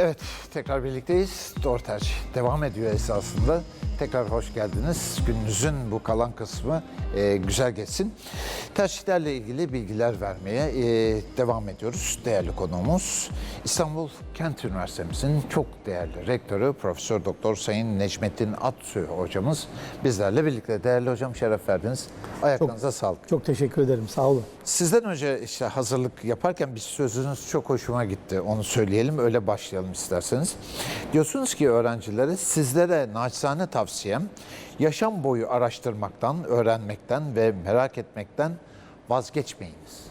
Evet, tekrar birlikteyiz. Doğru tercih devam ediyor esasında. Tekrar hoş geldiniz. Gününüzün bu kalan kısmı e, güzel geçsin. Tercihlerle ilgili bilgiler vermeye e, devam ediyoruz. Değerli konuğumuz İstanbul Kent Üniversitemizin çok değerli rektörü Profesör Doktor Sayın Necmettin Atsü hocamız bizlerle birlikte. Değerli hocam şeref verdiniz. Ayaklarınıza sağlık. Çok teşekkür ederim. Sağ olun. Sizden önce işte hazırlık yaparken bir sözünüz çok hoşuma gitti. Onu söyleyelim, öyle başlayalım isterseniz. Diyorsunuz ki öğrencilere sizlere naçizane tavsiyem yaşam boyu araştırmaktan, öğrenmekten ve merak etmekten vazgeçmeyiniz.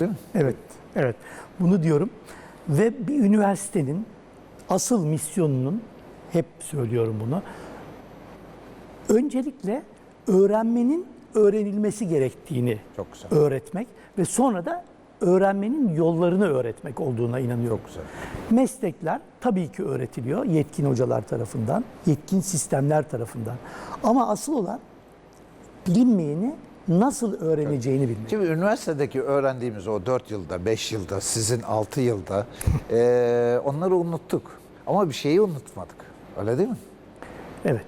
Değil mi? Evet, evet. Bunu diyorum. Ve bir üniversitenin asıl misyonunun, hep söylüyorum bunu, öncelikle öğrenmenin öğrenilmesi gerektiğini Çok güzel. öğretmek ve sonra da öğrenmenin yollarını öğretmek olduğuna inanıyorum. Çok güzel. Meslekler tabii ki öğretiliyor yetkin hocalar tarafından, yetkin sistemler tarafından. Ama asıl olan bilinmeyeni nasıl öğreneceğini bilmek. Şimdi üniversitedeki öğrendiğimiz o 4 yılda, 5 yılda, sizin 6 yılda eee, onları unuttuk. Ama bir şeyi unutmadık. Öyle değil mi? Evet.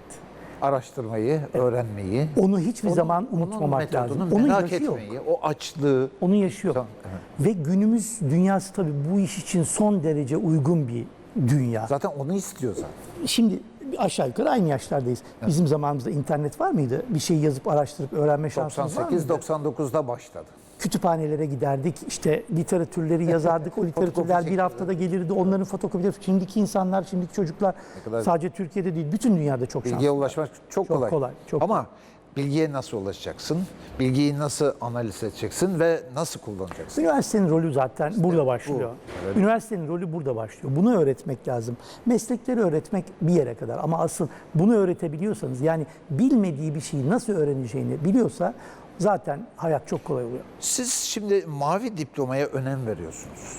Araştırmayı, öğrenmeyi. Onu hiçbir Onun- zaman onun unutmamak lazım. metodunu Onun merak yaşı yok. etmeyi, o açlığı. Onun yaşı yok. Tamam, evet. Ve günümüz dünyası tabii bu iş için son derece uygun bir dünya. Zaten onu istiyor zaten. Şimdi aşağı yukarı aynı yaşlardayız. Bizim zamanımızda internet var mıydı? Bir şey yazıp araştırıp öğrenme şansımız var mıydı? 98-99'da başladı. Kütüphanelere giderdik, işte literatürleri yazardık, o literatürler bir haftada gelirdi, onların fotokopileri. Şimdiki insanlar, şimdiki çocuklar kadar- sadece Türkiye'de değil, bütün dünyada çok şanslı. Bilgiye ulaşmak çok, Çok kolay. kolay, çok Ama bilgiye nasıl ulaşacaksın? Bilgiyi nasıl analiz edeceksin ve nasıl kullanacaksın? Üniversitenin rolü zaten burada başlıyor. evet. Üniversitenin rolü burada başlıyor. Bunu öğretmek lazım. Meslekleri öğretmek bir yere kadar ama asıl bunu öğretebiliyorsanız yani bilmediği bir şeyi nasıl öğreneceğini biliyorsa zaten hayat çok kolay oluyor. Siz şimdi mavi diplomaya önem veriyorsunuz.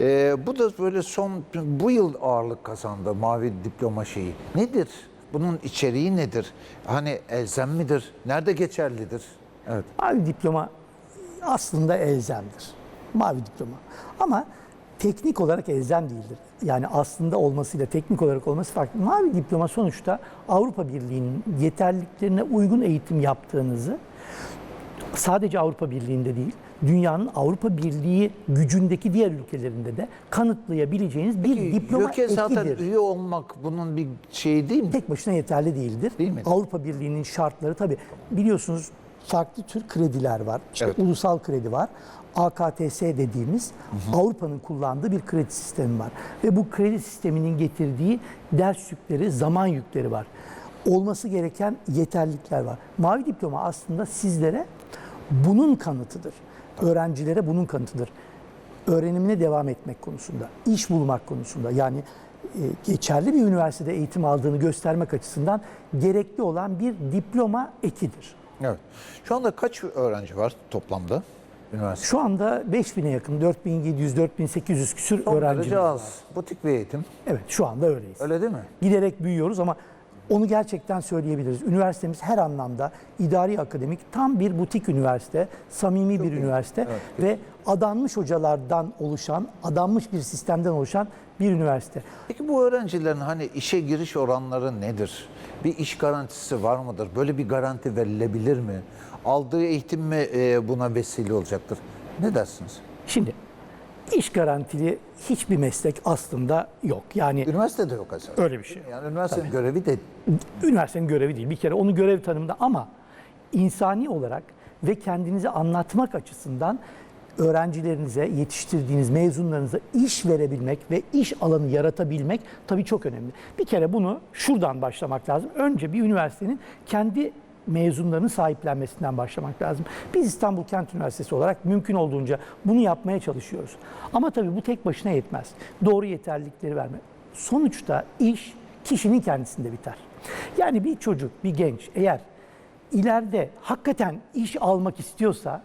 Ee, bu da böyle son bu yıl ağırlık kazandı mavi diploma şeyi. Nedir? Bunun içeriği nedir? Hani elzem midir? Nerede geçerlidir? Evet. Mavi diploma aslında elzemdir. Mavi diploma. Ama teknik olarak elzem değildir. Yani aslında olmasıyla teknik olarak olması farklı. Mavi diploma sonuçta Avrupa Birliği'nin yeterliliklerine uygun eğitim yaptığınızı sadece Avrupa Birliği'nde değil, dünyanın Avrupa Birliği gücündeki diğer ülkelerinde de kanıtlayabileceğiniz bir diploma YÖK'e zaten üye olmak bunun bir şeyi değil mi? tek başına yeterli değildir. Değil mi? Avrupa Birliği'nin şartları tabii biliyorsunuz farklı tür krediler var. İşte Evet. ulusal kredi var. AKTS dediğimiz Avrupa'nın kullandığı bir kredi sistemi var. Ve bu kredi sisteminin getirdiği ders yükleri, zaman yükleri var. Olması gereken yeterlilikler var. Mavi diploma aslında sizlere bunun kanıtıdır. Öğrencilere bunun kanıtıdır öğrenimine devam etmek konusunda, iş bulmak konusunda yani e, geçerli bir üniversitede eğitim aldığını göstermek açısından gerekli olan bir diploma ekidir. Evet. Şu anda kaç öğrenci var toplamda üniversite? Şu anda 5000'e yakın, 4700-4800 küsür Son öğrencimiz var. az. Butik bir eğitim. Evet, şu anda öyleyiz. Öyle değil mi? Giderek büyüyoruz ama onu gerçekten söyleyebiliriz. Üniversitemiz her anlamda idari akademik tam bir butik üniversite, samimi bir üniversite ve adanmış hocalardan oluşan, adanmış bir sistemden oluşan bir üniversite. Peki bu öğrencilerin hani işe giriş oranları nedir? Bir iş garantisi var mıdır? Böyle bir garanti verilebilir mi? Aldığı eğitim mi e, buna vesile olacaktır? Ne dersiniz? Şimdi iş garantili hiçbir meslek aslında yok. Yani Üniversitede yok aslında. öyle bir şey. Yani üniversitenin görevi de Üniversitenin görevi değil. Bir kere onu görev tanımında ama insani olarak ve kendinizi anlatmak açısından öğrencilerinize, yetiştirdiğiniz mezunlarınıza iş verebilmek ve iş alanı yaratabilmek tabii çok önemli. Bir kere bunu şuradan başlamak lazım. Önce bir üniversitenin kendi mezunlarını sahiplenmesinden başlamak lazım. Biz İstanbul Kent Üniversitesi olarak mümkün olduğunca bunu yapmaya çalışıyoruz. Ama tabii bu tek başına yetmez. Doğru yeterlilikleri vermek. Sonuçta iş kişinin kendisinde biter. Yani bir çocuk, bir genç eğer ileride hakikaten iş almak istiyorsa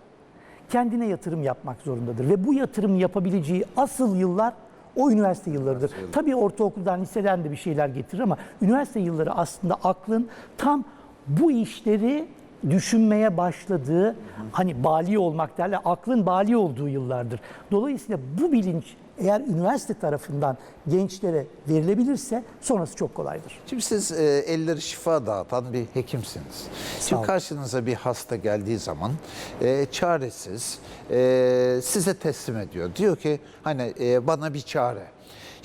kendine yatırım yapmak zorundadır. Ve bu yatırım yapabileceği asıl yıllar o üniversite yıllarıdır. Tabii ortaokuldan, liseden de bir şeyler getirir ama üniversite yılları aslında aklın tam bu işleri düşünmeye başladığı, hani bali olmak derler, aklın bali olduğu yıllardır. Dolayısıyla bu bilinç eğer üniversite tarafından gençlere verilebilirse sonrası çok kolaydır. Şimdi siz e, elleri şifa dağıtan bir hekimsiniz. Şimdi olun. karşınıza bir hasta geldiği zaman e, çaresiz e, size teslim ediyor. Diyor ki hani e, bana bir çare.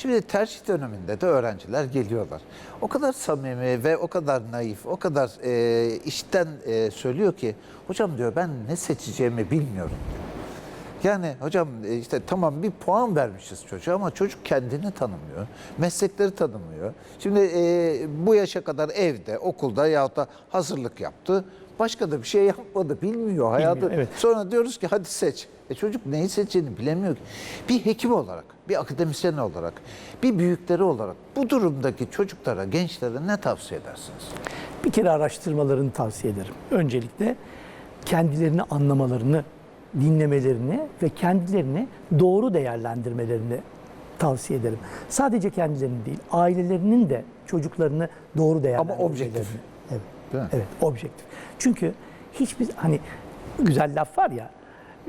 Şimdi tercih döneminde de öğrenciler geliyorlar. O kadar samimi ve o kadar naif, o kadar e, işten e, söylüyor ki hocam diyor ben ne seçeceğimi bilmiyorum. Yani hocam e, işte tamam bir puan vermişiz çocuğa ama çocuk kendini tanımıyor. Meslekleri tanımıyor. Şimdi e, bu yaşa kadar evde, okulda yahut da hazırlık yaptı. Başka da bir şey yapmadı, bilmiyor hayatı. evet. Sonra diyoruz ki hadi seç. E çocuk neyi seçeceğini bilemiyor ki. Bir hekim olarak, bir akademisyen olarak, bir büyükleri olarak bu durumdaki çocuklara, gençlere ne tavsiye edersiniz? Bir kere araştırmalarını tavsiye ederim. Öncelikle kendilerini anlamalarını, dinlemelerini ve kendilerini doğru değerlendirmelerini tavsiye ederim. Sadece kendilerini değil, ailelerinin de çocuklarını doğru değerlendirmelerini. objektif. Evet. Değil mi? Evet, objektif. Çünkü hiçbir hani güzel laf var ya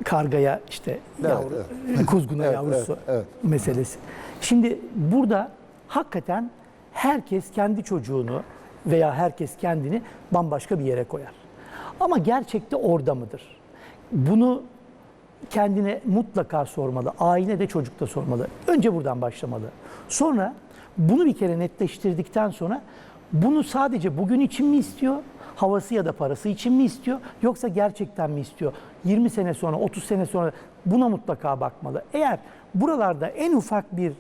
kargaya işte yavru, kuzguna Evet, yavrusu evet, evet. meselesi. Şimdi burada hakikaten herkes kendi çocuğunu veya herkes kendini bambaşka bir yere koyar. Ama gerçekte orada mıdır? Bunu kendine mutlaka sormalı. Aile de çocuk da sormalı. Önce buradan başlamalı. Sonra bunu bir kere netleştirdikten sonra bunu sadece bugün için mi istiyor? Havası ya da parası için mi istiyor? Yoksa gerçekten mi istiyor? 20 sene sonra, 30 sene sonra buna mutlaka bakmalı. Eğer buralarda en ufak bir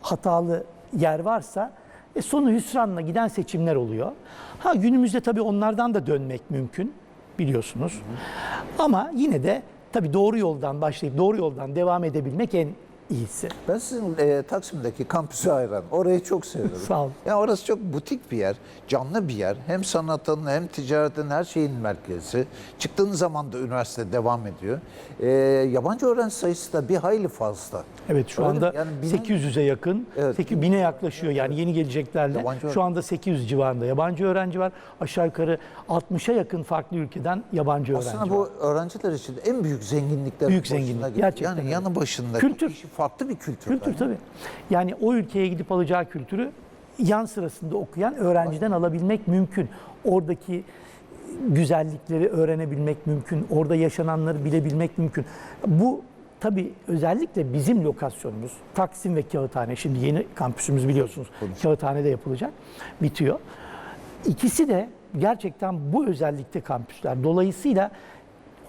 hatalı yer varsa e, sonu hüsranla giden seçimler oluyor. Ha günümüzde tabii onlardan da dönmek mümkün biliyorsunuz. Ama yine de tabii doğru yoldan başlayıp doğru yoldan devam edebilmek en iyisi. Ben sizin e, Taksim'deki kampüsü hayran. Orayı çok seviyorum. Sağ olun. Ya orası çok butik bir yer, canlı bir yer. Hem sanatın hem ticaretin her şeyin merkezi. Çıktığınız zaman da üniversite devam ediyor. E, yabancı öğrenci sayısı da bir hayli fazla. Evet şu Öyle anda? Yani binen- 800'e yakın, Evet. 1000'e yaklaşıyor yani yeni geleceklerle. Yabancı Şu anda 800 civarında yabancı öğrenci var. Aşağı yukarı 60'a yakın farklı ülkeden yabancı öğrenci Aslında var. bu öğrenciler için en büyük zenginlikler Büyük zenginlik, gerçekten Yani öyle. yanı başında Kültür. Farklı bir kültür. Kültür tabii. Yani o ülkeye gidip alacağı kültürü yan sırasında okuyan öğrenciden alabilmek mümkün. Oradaki güzellikleri öğrenebilmek mümkün. Orada yaşananları bilebilmek mümkün. Bu tabii özellikle bizim lokasyonumuz Taksim ve Kağıthane. Şimdi yeni kampüsümüz biliyorsunuz. Kağıthane'de yapılacak. Bitiyor. İkisi de gerçekten bu özellikte kampüsler. Dolayısıyla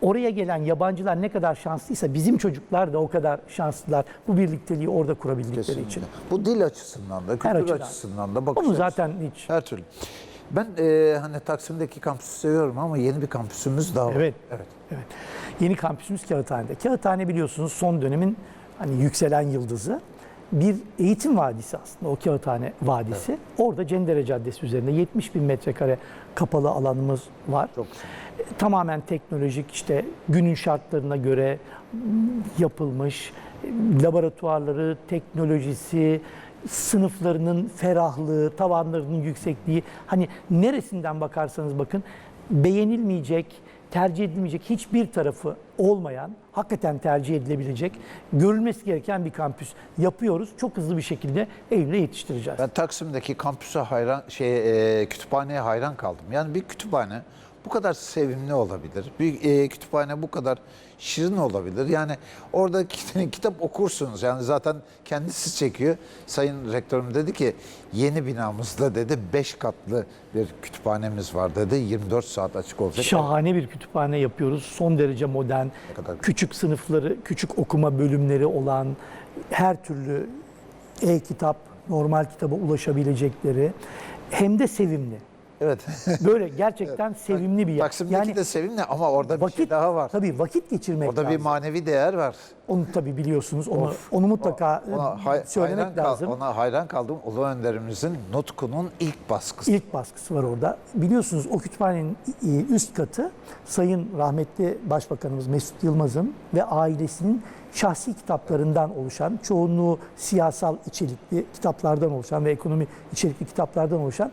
oraya gelen yabancılar ne kadar şanslıysa bizim çocuklar da o kadar şanslılar. Bu birlikteliği orada kurabildikleri Kesinlikle. için. Bu dil açısından da, kültür açıdan. açısından da bakış Onu zaten hiç Her türlü. Ben e, hani Taksim'deki kampüsü seviyorum ama yeni bir kampüsümüz daha var. Evet. evet. Evet. Yeni kampüsümüz Kağıthane'de. Kağıthane biliyorsunuz son dönemin hani yükselen yıldızı. Bir eğitim vadisi aslında o Kağıthane Vadisi. Orada Cendere Caddesi üzerinde 70 bin metrekare kapalı alanımız var. Çok güzel. E, Tamamen teknolojik işte günün şartlarına göre yapılmış e, laboratuvarları, teknolojisi, sınıflarının ferahlığı, tavanlarının yüksekliği hani neresinden bakarsanız bakın beğenilmeyecek, tercih edilmeyecek hiçbir tarafı olmayan, hakikaten tercih edilebilecek, görülmesi gereken bir kampüs yapıyoruz. Çok hızlı bir şekilde Eylül'e yetiştireceğiz. Ben Taksim'deki kampüse hayran, şey e, kütüphaneye hayran kaldım. Yani bir kütüphane bu kadar sevimli olabilir. Bir e, kütüphane bu kadar şirin olabilir. Yani orada kit- kitap okursunuz. Yani zaten kendisi çekiyor. Sayın rektörüm dedi ki yeni binamızda dedi 5 katlı bir kütüphanemiz var dedi. 24 saat açık olacak. Şahane bir kütüphane yapıyoruz. Son derece modern, kadar- küçük sınıfları, küçük okuma bölümleri olan, her türlü e-kitap, normal kitaba ulaşabilecekleri hem de sevimli. Evet. Böyle gerçekten sevimli bir yer. Taksim'deki de sevimli ama orada bir vakit şey daha var. Tabii vakit geçirmek Orada bir lazım. manevi değer var. Onu tabii biliyorsunuz. Onu Of. onu mutlaka Ona hay- söylemek hayran kal- lazım. ona hayran kaldım. Ulu Önderimizin Nutku'nun ilk baskısı. İlk baskısı var orada. Biliyorsunuz o kütüphanenin e, üst katı Sayın rahmetli Başbakanımız Mesut Yılmaz'ın ve ailesinin şahsi kitaplarından oluşan, çoğunluğu siyasal içerikli kitaplardan oluşan ve ekonomi içerikli kitaplardan oluşan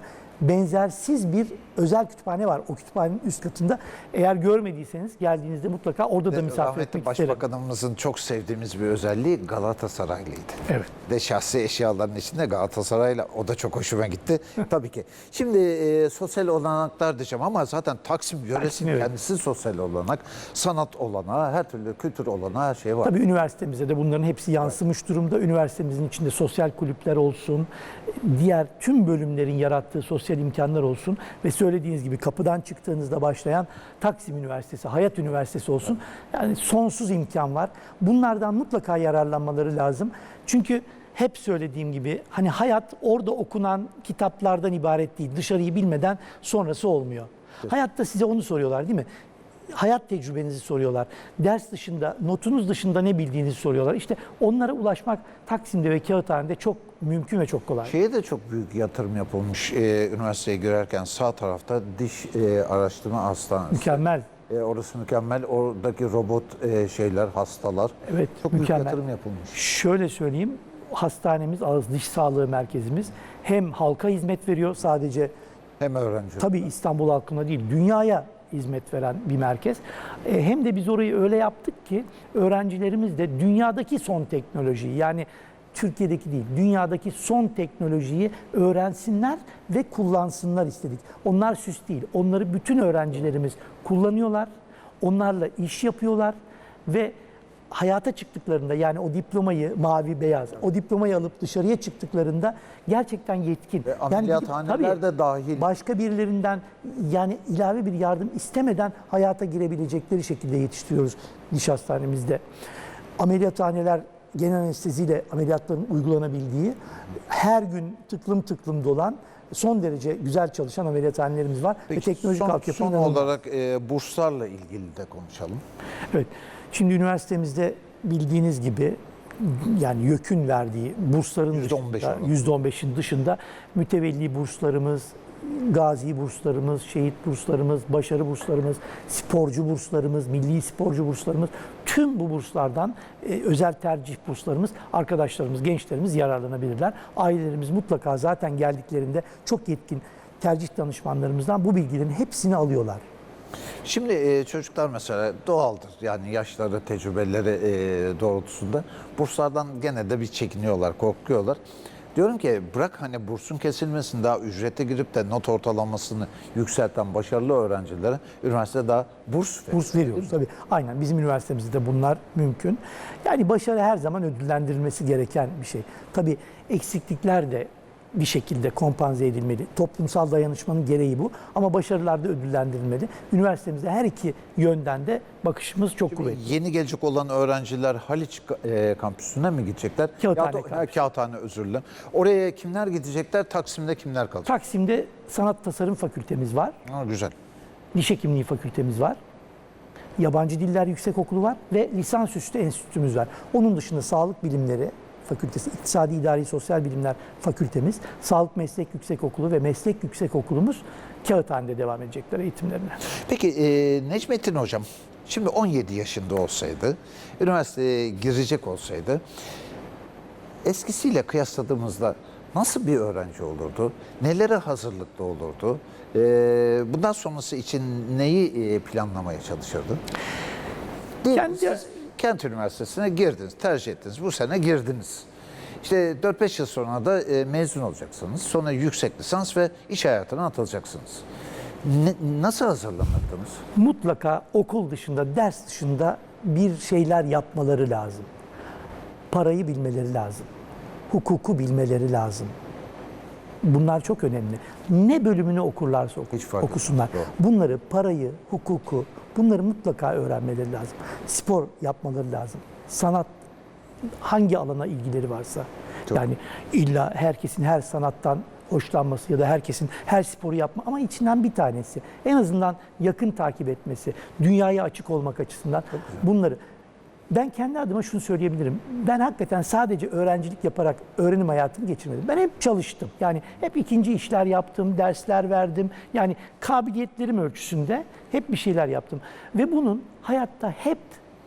benzersiz bir özel kütüphane var. O kütüphanenin üst katında. Eğer görmediyseniz geldiğinizde mutlaka orada da misafir Rahmetli etmek isterim. Başbakanımızın çok sevdiğimiz bir özelliği Galatasaraylıydı. Evet. Ve şahsi eşyaların içinde Galatasaray'la o da çok hoşuma gitti. Tabii ki. Şimdi e, sosyal olanaklar diyeceğim ama zaten Taksim yöresi evet. kendisi sosyal olanak, sanat olanağı, her türlü kültür olanağı her şey var. Tabii üniversitemize de bunların hepsi yansımış durumda. Üniversitemizin içinde sosyal kulüpler olsun, diğer tüm bölümlerin yarattığı sosyal imkanlar olsun ve söylediğiniz gibi kapıdan çıktığınızda başlayan Taksim Üniversitesi, Hayat Üniversitesi olsun. Yani sonsuz imkan var. Bunlardan mutlaka yararlanmaları lazım. Çünkü hep söylediğim gibi hani hayat orada okunan kitaplardan ibaret değil. Dışarıyı bilmeden sonrası olmuyor. Hayatta size onu soruyorlar değil mi? Hayat tecrübenizi soruyorlar. Ders dışında, notunuz dışında ne bildiğinizi soruyorlar. İşte onlara ulaşmak Taksim'de ve Kağıthane'de çok mümkün ve çok kolay. Şeye de çok büyük yatırım yapılmış e, üniversiteye girerken sağ tarafta diş e, araştırma hastanesi. Mükemmel. E, orası mükemmel. Oradaki robot e, şeyler, hastalar. Evet, Çok mükemmel. büyük yatırım yapılmış. Şöyle söyleyeyim, hastanemiz, ağız diş sağlığı merkezimiz hem halka hizmet veriyor sadece Hem öğrenci. tabii İstanbul halkına değil, dünyaya hizmet veren bir merkez. E, hem de biz orayı öyle yaptık ki öğrencilerimiz de dünyadaki son teknolojiyi yani Türkiye'deki değil, dünyadaki son teknolojiyi öğrensinler ve kullansınlar istedik. Onlar süs değil. Onları bütün öğrencilerimiz kullanıyorlar. Onlarla iş yapıyorlar ve hayata çıktıklarında yani o diplomayı mavi beyaz o diplomayı alıp dışarıya çıktıklarında gerçekten yetkin. Ve Yani ameliyathaneler tabii, de dahil. başka birilerinden yani ilave bir yardım istemeden hayata girebilecekleri şekilde yetiştiriyoruz diş hastanemizde. Ameliyathaneler genel anesteziyle ameliyatların uygulanabildiği, her gün tıklım tıklım dolan, son derece güzel çalışan ameliyathanelerimiz var. Peki, ve teknolojik son, altyapı son inanılmaz. olarak e, burslarla ilgili de konuşalım. Evet. Şimdi üniversitemizde bildiğiniz gibi yani YÖK'ün verdiği bursların %15 dışında, olan. %15'in dışında mütevelli burslarımız, gazi burslarımız, şehit burslarımız, başarı burslarımız, sporcu burslarımız, milli sporcu burslarımız, tüm bu burslardan e, özel tercih burslarımız, arkadaşlarımız, gençlerimiz yararlanabilirler. Ailelerimiz mutlaka zaten geldiklerinde çok yetkin tercih danışmanlarımızdan bu bilgilerin hepsini alıyorlar. Şimdi e, çocuklar mesela doğaldır. Yani yaşları, tecrübeleri e, doğrultusunda burslardan gene de bir çekiniyorlar, korkuyorlar. Diyorum ki bırak hani bursun kesilmesin daha ücrete girip de not ortalamasını yükselten başarılı öğrencilere üniversite daha burs veriyor. Burs veriyoruz tabii. Aynen bizim üniversitemizde bunlar mümkün. Yani başarı her zaman ödüllendirilmesi gereken bir şey. Tabii eksiklikler de bir şekilde kompanze edilmeli. Toplumsal dayanışmanın gereği bu. Ama başarılar da ödüllendirilmeli. Üniversitemizde her iki yönden de bakışımız çok kuvvetli. Yeni gelecek olan öğrenciler Haliç e, kampüsüne mi gidecekler? Kağıthane Ya da- kampüsü. Kağıthane özür dilerim. Oraya kimler gidecekler? Taksim'de kimler kalacak? Taksim'de sanat tasarım fakültemiz var. Ha, güzel. Diş hekimliği fakültemiz var. Yabancı Diller Yüksekokulu var ve lisansüstü enstitümüz var. Onun dışında sağlık bilimleri fakültesi, iktisadi idari sosyal bilimler fakültemiz, sağlık meslek yüksekokulu ve meslek yüksekokulumuz Kağıthane'de devam edecekler eğitimlerine. Peki e, Necmettin Hocam, şimdi 17 yaşında olsaydı, üniversiteye girecek olsaydı, eskisiyle kıyasladığımızda nasıl bir öğrenci olurdu? Nelere hazırlıklı olurdu? E, bundan sonrası için neyi e, planlamaya çalışırdı? Diyelim Kendi- siz Kent Üniversitesi'ne girdiniz, tercih ettiniz. Bu sene girdiniz. İşte 4-5 yıl sonra da e, mezun olacaksınız. Sonra yüksek lisans ve iş hayatına atılacaksınız. Ne- nasıl hazırlanırdınız? Mutlaka okul dışında, ders dışında bir şeyler yapmaları lazım. Parayı bilmeleri lazım. Hukuku bilmeleri lazım. Bunlar çok önemli. Ne bölümünü okurlarsa oku- Hiç fark okusunlar. etmez, Bunları, parayı, hukuku, bunları mutlaka öğrenmeleri lazım. Spor yapmaları lazım. Sanat hangi alana ilgileri varsa. Çok- Yani illa herkesin her sanattan hoşlanması ya da herkesin her sporu yapma ama içinden bir tanesi. En azından yakın takip etmesi, dünyaya açık olmak açısından bunları. Ben kendi adıma şunu söyleyebilirim. Ben hakikaten sadece öğrencilik yaparak öğrenim hayatımı geçirmedim. Ben hep çalıştım. Yani hep ikinci işler yaptım, dersler verdim. Yani kabiliyetlerim ölçüsünde hep bir şeyler yaptım. Ve bunun hayatta hep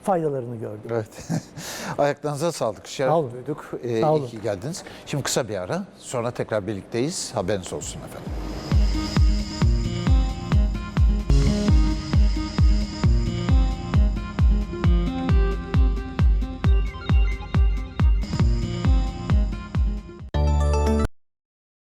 faydalarını gördüm. Evet. Ayaklarınıza sağlık. Şeref Sağ olun. duyduk. Ee, Sağ iyi olun. ki geldiniz. Şimdi kısa bir ara. Sonra tekrar birlikteyiz. Haberiniz olsun efendim.